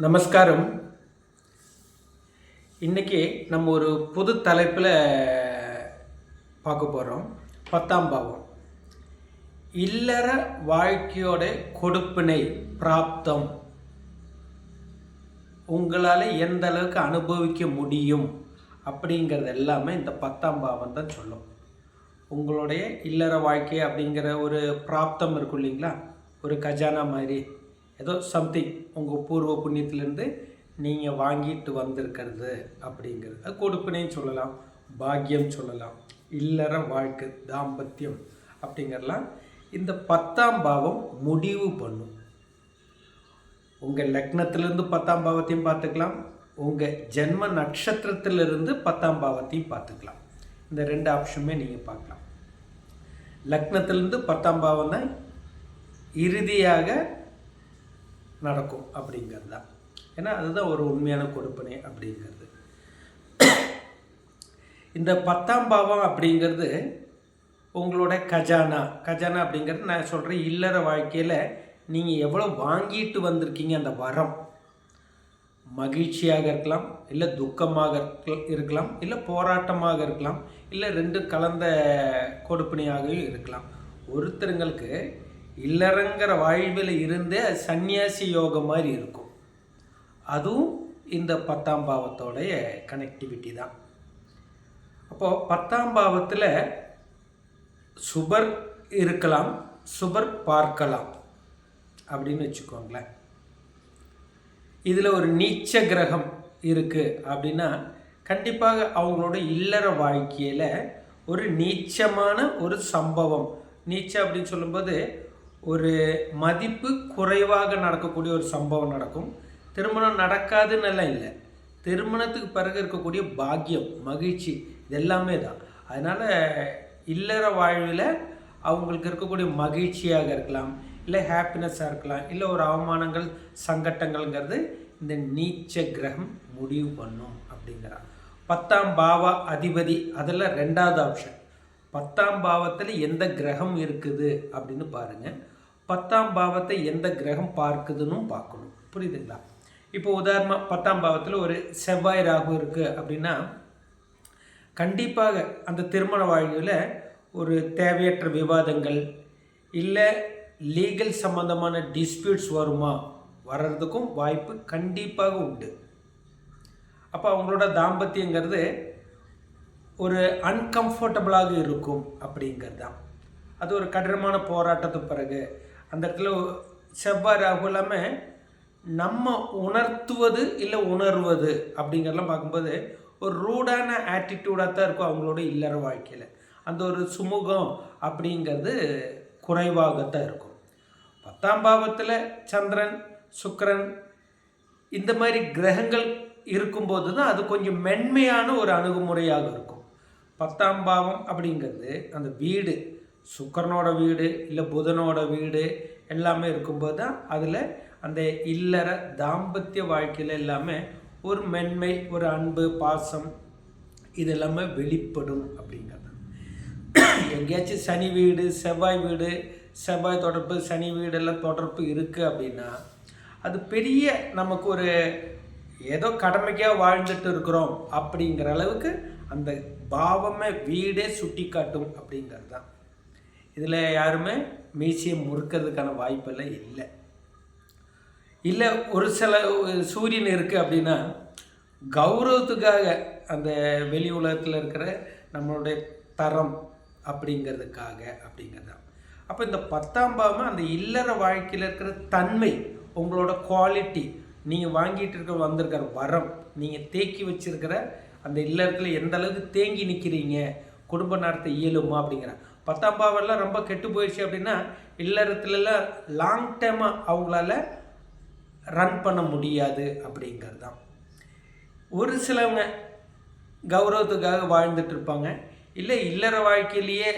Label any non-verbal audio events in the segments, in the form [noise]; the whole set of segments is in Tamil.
நமஸ்காரம். இன்னைக்கு நம்ம ஒரு புது தலைப்பில் பார்க்க போகிறோம் பத்தாம் பாவம். இல்லற வாழ்க்கையோட கொடுப்பினை பிராப்தம். உங்களால் எந்த அளவுக்கு அனுபவிக்க முடியும் அப்படிங்கிறது எல்லாமே இந்த பத்தாம் பாவம் தான் சொல்லும். உங்களுடைய இல்லற வாழ்க்கை அப்படிங்கிற ஒரு பிராப்தம் இருக்கும் இல்லைங்களா? ஒரு கஜானா மாதிரி. ஏதோ சம்திங் உங்கள் பூர்வ புண்ணியத்திலேருந்து நீங்கள் வாங்கிட்டு வந்திருக்கிறது அப்படிங்கிறது. அது கொடுப்பினையும் சொல்லலாம் பாக்கியம் சொல்லலாம் இல்லற வாழ்க்கை தாம்பத்தியம் அப்படிங்கிறலாம். இந்த பத்தாம் பாவம் முடிவு பண்ணும். உங்கள் லக்னத்திலிருந்து பத்தாம் பாவத்தையும் பார்த்துக்கலாம் உங்கள் ஜென்ம நட்சத்திரத்திலிருந்து பத்தாம் பாவத்தையும் பார்த்துக்கலாம். இந்த ரெண்டு ஆப்ஷனுமே நீங்கள் பார்க்கலாம். லக்னத்திலிருந்து பத்தாம் பாவம் தான் இறுதியாக நடக்கும் அப்படிங்கிறது தான். ஏன்னா அதுதான் ஒரு உண்மையான கொடுப்பனை அப்படிங்கிறது. இந்த பத்தாம் பாவம் அப்படிங்கிறது உங்களோட கஜானா. கஜானா அப்படிங்கிறது நான் சொல்கிறேன் இல்லற வாழ்க்கையில் நீங்கள் எவ்வளோ வாங்கிட்டு வந்திருக்கீங்க அந்த வரம். மகிழ்ச்சியாக இருக்கலாம் இல்லை துக்கமாக இருக்கலாம் இல்லை போராட்டமாக இருக்கலாம் இல்லை ரெண்டு கலந்த கொடுப்பினையாகவும் இருக்கலாம். ஒருத்தருங்களுக்கு இல்லறங்கிற வாழ்வில் இருந்தே அது சந்நியாசி யோகம் மாதிரி இருக்கும். அதுவும் இந்த பத்தாம் பாவத்தோடைய கனெக்டிவிட்டி தான். அப்போது பத்தாம் பாவத்தில் சுபர் இருக்கலாம் சுபர் பார்க்கலாம் அப்படின்னு வச்சுக்கோங்களேன். இதில் ஒரு நீச்ச கிரகம் இருக்குது அப்படின்னா கண்டிப்பாக அவங்களோட இல்லற வாழ்க்கையில் ஒரு நீச்சமான ஒரு சம்பவம். நீச்ச அப்படின்னு சொல்லும்போது ஒரு மதிப்பு குறைவாக நடக்கக்கூடிய ஒரு சம்பவம் நடக்கும். திருமணம் நடக்காதுன்னு எல்லாம் இல்லை. திருமணத்துக்கு பிறகு இருக்கக்கூடிய பாக்கியம் மகிழ்ச்சி இது எல்லாமே தான். அதனால் இல்லற வாழ்வில் அவங்களுக்கு இருக்கக்கூடிய மகிழ்ச்சியாக இருக்கலாம் இல்லை ஹாப்பினஸ்ஸாக இருக்கலாம் இல்லை ஒரு அவமானங்கள் சங்கட்டங்கள்ங்கிறது இந்த நீச்ச கிரகம் முடிவு பண்ணும் அப்படிங்கிறான். பத்தாம் பாவ அதிபதி அதில் ரெண்டாவது ஆப்ஷன் பத்தாம் பாவத்தில் எந்த கிரகம் இருக்குது அப்படின்னு பாருங்கள் பத்தாம் பாவத்தை எந்த கிரகம் பார்க்குதுன்னு பார்க்கணும். புரியுதுங்களா? இப்போ உதாரணமாக பத்தாம் பாவத்தில் ஒரு செவ்வாய் ராகு இருக்குது அப்படின்னா கண்டிப்பாக அந்த திருமண வாழ்வில் ஒரு தேவையற்ற விவாதங்கள் இல்லை லீகல் சம்பந்தமான டிஸ்பியூட்ஸ் வருமா? வர்றதுக்கும் வாய்ப்பு கண்டிப்பாக உண்டு. அப்போ அவங்களோட தாம்பத்தியங்கிறது ஒரு அன்கம்ஃபர்டபுளாக இருக்கும் அப்படிங்கிறது தான் அது ஒரு கடினமான போராட்டத்துக்கு பிறகு அந்த இடத்துல செவ்வாய் ராகு இல்லாமல் நம்ம உணர்த்துவது இல்லை உணர்வது அப்படிங்கிறதெல்லாம் பார்க்கும்போது ஒரு ரூடான ஆட்டிடியூடாக தான் இருக்கும் அவங்களோட இல்லற வாழ்க்கையில். அந்த ஒரு சுமூகம் அப்படிங்கிறது குறைவாகத்தான் இருக்கும். பத்தாம் பாவத்தில் சந்திரன் சுக்கரன் இந்த மாதிரி கிரகங்கள் இருக்கும்போது தான் அது கொஞ்சம் மென்மையான ஒரு அணுகுமுறையாக இருக்கும். பத்தாம் பாவம் அப்படிங்கிறது அந்த வீடு சுக்கரனோட வீடு இல்லை புதனோட வீடு எல்லாமே இருக்கும்போது தான் அதில் அந்த இல்லற தாம்பத்திய வாழ்க்கையில் எல்லாமே ஒரு மென்மை ஒரு அன்பு பாசம் இது எல்லாமே வெளிப்படும் அப்படிங்கிறது எங்கேயாச்சும் சனி வீடு செவ்வாய் வீடு செவ்வாய் தொடர்பு சனி வீடெல்லாம் தொடர்பு இருக்குது அப்படின்னா அது பெரிய நமக்கு ஒரு ஏதோ கடமைக்காக வாழ்ந்துட்டு இருக்கிறோம் அப்படிங்கிற அளவுக்கு அந்த பாவமே வீடே சுட்டி காட்டும் அப்படிங்கிறது தான் இதில் யாருமே மீசியை முறுக்கிறதுக்கான வாய்ப்பெல்லாம் இல்லை. இல்லை ஒரு சில சூரியன் இருக்குது அப்படின்னா கௌரவத்துக்காக அந்த வெளி உலகத்தில் இருக்கிற நம்மளுடைய தரம் அப்படிங்கிறதுக்காக அப்படிங்கிறது. அப்போ இந்த பத்தாம் பாவம் அந்த இல்லற வாழ்க்கையில் இருக்கிற தன்மை உங்களோட குவாலிட்டி நீங்கள் வாங்கிட்டு இருக்க வந்திருக்கிற வரம் நீங்கள் தேக்கி வச்சிருக்கிற அந்த இல்லறத்தில் எந்த அளவுக்கு தேங்கி நிற்கிறீங்க குடும்ப நடத்த இயலுமா அப்படிங்கிற பத்தாம் பாவெல்லாம் ரொம்ப கெட்டு போயிடுச்சு அப்படின்னா இல்லறத்துலலாம் லாங் டைமாக அவங்களால ரன் பண்ண முடியாது அப்படிங்கிறது தான் ஒரு சிலவங்க கௌரவத்துக்காக வாழ்ந்துட்டு இருப்பாங்க. இல்லை இல்லற வாழ்க்கையிலேயே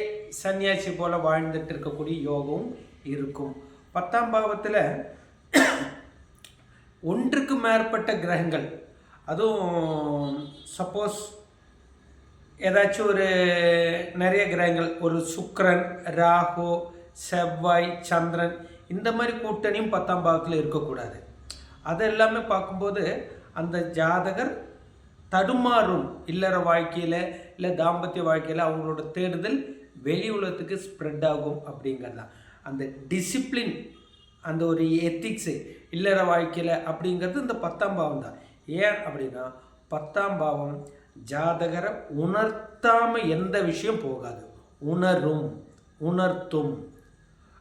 சன்னியாசி போல் வாழ்ந்துட்டு இருக்கக்கூடிய யோகம் இருக்கும். பத்தாம் பாவத்தில் ஒன்றுக்கு மேற்பட்ட கிரகங்கள் அதுவும் சப்போஸ் ஏதாச்சும் ஒரு நிறைய கிரகங்கள். ஒரு சுக்ரன் ராகு செவ்வாய் சந்திரன் இந்த மாதிரி கூட்டணியும் பத்தாம் பாகத்தில் இருக்கக்கூடாது. அதெல்லாமே பார்க்கும்போது அந்த ஜாதகர் தடுமாறும். இல்லற வாழ்க்கையில் இல்லை தாம்பத்திய வாழ்க்கையில் அவங்களோட தேடுதல் வெளி உலகத்துக்கு ஸ்ப்ரெட் ஆகும் அப்படிங்கிறது அந்த டிசிப்ளின் அந்த ஒரு எத்திக்ஸு இல்லற வாழ்க்கையில் அப்படிங்கிறது இந்த பத்தாம் பாவம் தான் ஏன் அப்படின்னா பத்தாம் பாவம் ஜாதகரை உணர்த்தாமல் எந்த விஷயம் போகாது. உணரும் உணர்த்தும்.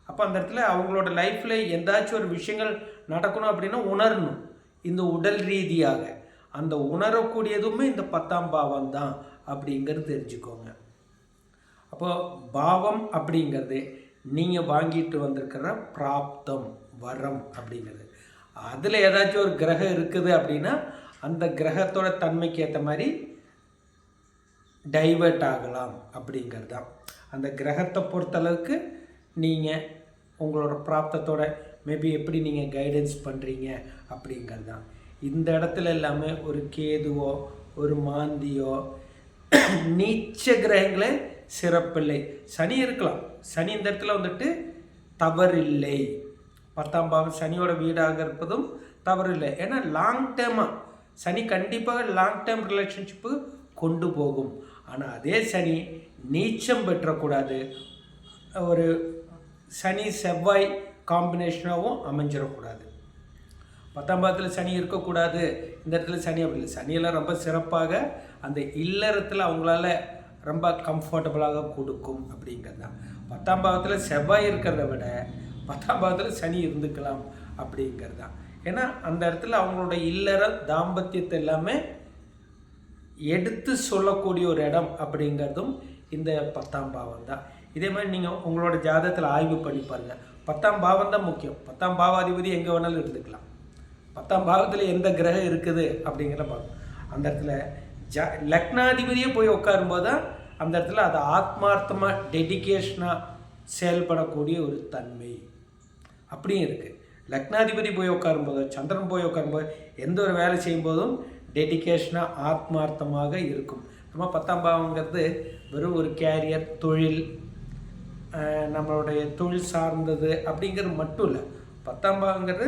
அப்போ அந்த இடத்துல அவங்களோட லைஃப்பில் எந்தாச்சும் ஒரு விஷயங்கள் நடக்கணும் அப்படின்னா உணரணும். இந்த உடல் ரீதியாக. அந்த உணரக்கூடியதுமே இந்த பத்தாம் பாவம் தான் அப்படிங்கிறது தெரிஞ்சுக்கோங்க. அப்போ பாவம் அப்படிங்கிறது நீங்கள் வாங்கிட்டு வந்திருக்கிற பிராப்தம் வரம் அப்படிங்கிறது. அதில் ஏதாச்சும் ஒரு கிரகம் இருக்குது அப்படின்னா அந்த கிரகத்தோட தன்மைக்கு ஏற்ற மாதிரி டைவர்ட் ஆகலாம் அப்படிங்கிறது தான் அந்த கிரகத்தை பொறுத்தளவுக்கு நீங்கள் உங்களோட பிராப்தத்தோட மேபி எப்படி நீங்கள் கைடன்ஸ் பண்ணுறீங்க அப்படிங்கிறது தான் இந்த இடத்துல எல்லாமே ஒரு கேதுவோ ஒரு மாந்தியோ [clears throat] நீச்ச கிரகங்களே சிறப்பில்லை. சனி இருக்கலாம். சனி இந்த இடத்துல வந்துட்டு தவறில்லை. பத்தாம் பாவம் சனியோட வீடாக இருப்பதும் தவறில்லை. ஏன்னா லாங் டேர்மாக சனி கண்டிப்பாக லாங் டேர்ம் ரிலேஷன்ஷிப்பு கொண்டு போகும். ஆனால் அதே சனி நீச்சம் பெற்றக்கூடாது. ஒரு சனி செவ்வாய் காம்பினேஷனாகவும் அமைஞ்சிடக்கூடாது. பத்தாம் சனி இருக்கக்கூடாது. இந்த இடத்துல சனி அப்படி இல்லை. சனியெல்லாம் ரொம்ப சிறப்பாக அந்த இல்லறத்தில் அவங்களால ரொம்ப கம்ஃபர்டபுளாக கொடுக்கும் அப்படிங்கிறது தான். பத்தாம் பாவத்தில் செவ்வாய் இருக்கிறத விட பத்தாம் பாவத்தில் சனி இருந்துக்கலாம் அப்படிங்கிறது தான். ஏன்னா அந்த இடத்துல அவங்களோட இல்லற தாம்பத்தியத்தை எல்லாமே எடுத்து சொல்லக்கூடிய ஒரு இடம் அப்படிங்கிறதும் இந்த பத்தாம் பாவம் தான். இதே மாதிரி நீங்கள் உங்களோட ஜாதகத்தில் ஆய்வு பண்ணி பாருங்கள் பத்தாம் பாவம் தான் முக்கியம். பத்தாம் பாவாதிபதி எங்கே வேணாலும் இருந்துக்கலாம். பத்தாம் பாவத்தில் எந்த கிரகம் இருக்குது அப்படிங்கிற பார்க்கணும் அந்த இடத்துல ஜ லக்னாதிபதியே போய் உட்காரும்போது தான் அந்த இடத்துல அது ஆத்மார்த்தமாக டெடிகேஷனாக செயல்படக்கூடிய ஒரு தன்மை. அப்படியும் இருக்குது லக்னாதிபதி போய் உட்காரும்போதோ சந்திரன் போய் உட்காரும்போது எந்த ஒரு வேலை செய்யும்போதும் டெடிகேஷனாக ஆத்மார்த்தமாக இருக்கும். நம்ம பத்தாம் பாவங்கிறது வெறும் ஒரு கேரியர் தொழில் நம்மளுடைய தொழில் சார்ந்தது அப்படிங்கிறது மட்டும் இல்லை. பத்தாம் பாவங்கிறது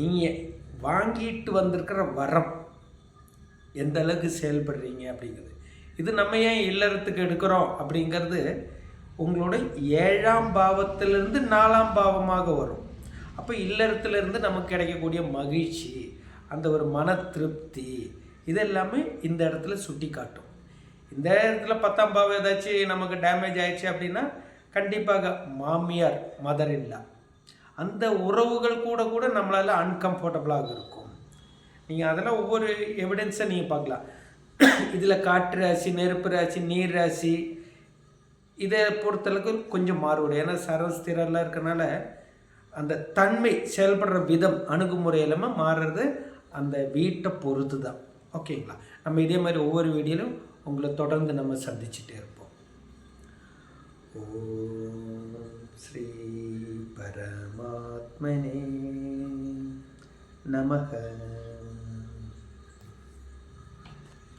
நீங்கள் வாங்கிட்டு வந்திருக்கிற வரம். எந்த அளவுக்கு செயல்படுறீங்க அப்படிங்கிறது. இது நம்ம ஏன் இல்லறத்துக்கு எடுக்கிறோம் அப்படிங்கிறது உங்களோட ஏழாம் பாவத்திலிருந்து நாலாம் பாவமாக வரும். அப்போ இல்லறத்துலேருந்து நமக்கு கிடைக்கக்கூடிய மகிழ்ச்சி அந்த ஒரு மன திருப்தி இதெல்லாமே இந்த இடத்துல சுட்டி காட்டும் இந்த இடத்துல பத்தாம் பாவம் ஏதாச்சும் நமக்கு டேமேஜ் ஆயிடுச்சு அப்படின்னா கண்டிப்பாக மாமியார் மதர் இல்லா. அந்த உறவுகள் கூட கூட நம்மளால் அன்கம்ஃபர்டபுளாக இருக்கும். நீங்கள் அதெல்லாம் ஒவ்வொரு எவிடென்ஸை நீங்கள் பார்க்கலாம். இதில் காற்று ராசி நெருப்பு ராசி நீர் ராசி இதை பொறுத்தளவுக்கு கொஞ்சம் மாறுபடும். ஏன்னா சரஸ்திரெல்லாம் இருக்கனால அந்த தன்மை செயல்படுற விதம் அணுகுமுறை எல்லாமே மாறுறது அந்த வீட்டை பொறுத்து தான் ஓகேங்களா? நம்ம இதே மாதிரி ஒவ்வொரு வீடியோலையும் உங்களை தொடர்ந்து நம்ம சந்திச்சுட்டே இருப்போம். ஓம் ஸ்ரீ பரமாத்மனே நமக.